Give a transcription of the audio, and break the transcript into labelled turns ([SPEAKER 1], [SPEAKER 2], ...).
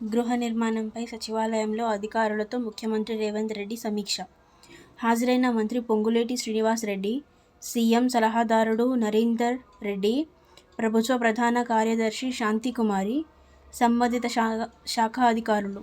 [SPEAKER 1] గృహ నిర్మాణంపై సచివాలయంలో అధికారులతో ముఖ్యమంత్రి రేవంత్ రెడ్డి సమీక్ష. హాజరైన మంత్రి పొంగులేటి శ్రీనివాస్ రెడ్డి సీఎం సలహాదారుడు నరేందర్ రెడ్డి, ప్రభుత్వ ప్రధాన కార్యదర్శి శాంతికుమారి, సంబంధిత శాఖ శాఖాధికారులు.